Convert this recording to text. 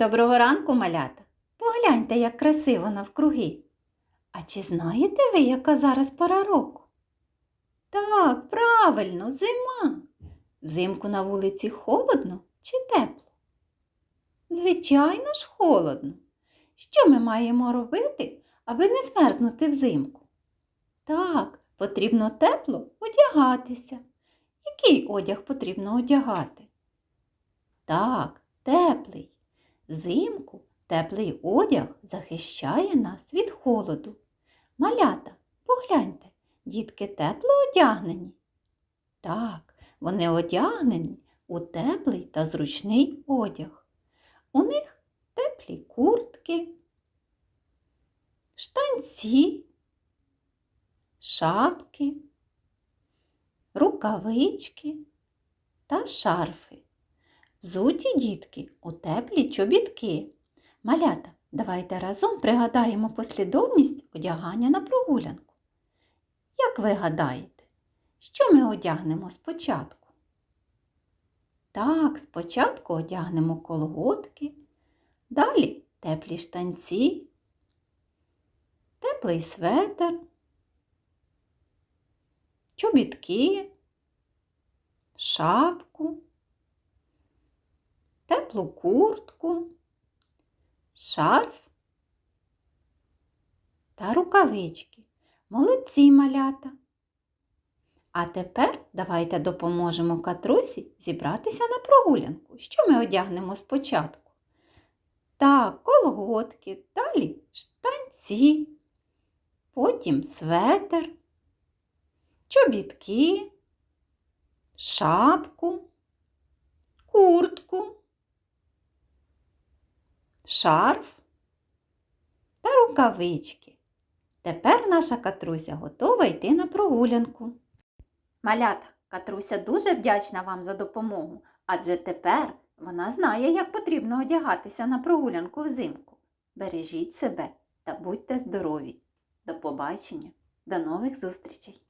Доброго ранку, малята. Погляньте, як красиво навкруги. А чи знаєте ви, яка зараз пора року? Так, правильно, зима. Взимку на вулиці холодно чи тепло? Звичайно ж, холодно. Що ми маємо робити, аби не змерзнути взимку? Так, потрібно тепло одягатися. Який одяг потрібно одягати? Так, теплий. Взимку теплий одяг захищає нас від холоду. Малята, погляньте, дітки тепло одягнені. Так, вони одягнені у теплий та зручний одяг. У них теплі куртки, штанці, шапки, рукавички та шарфи. Взуті дітки у теплі чобітки. Малята, давайте разом пригадаємо послідовність одягання на прогулянку. Як ви гадаєте, що ми одягнемо спочатку? Так, спочатку одягнемо колготки, далі теплі штанці, теплий светр, чобітки, шапку теплу куртку, шарф та рукавички. Молодці малята. А тепер давайте допоможемо катрусі зібратися на прогулянку. Що ми одягнемо спочатку? Так, колготки, далі штанці, потім светер, чобітки, шапку, куртку шарф та рукавички. Тепер наша катруся готова йти на прогулянку. Малята, катруся дуже вдячна вам за допомогу, адже тепер вона знає, як потрібно одягатися на прогулянку взимку. Бережіть себе та будьте здорові. До побачення, до нових зустрічей!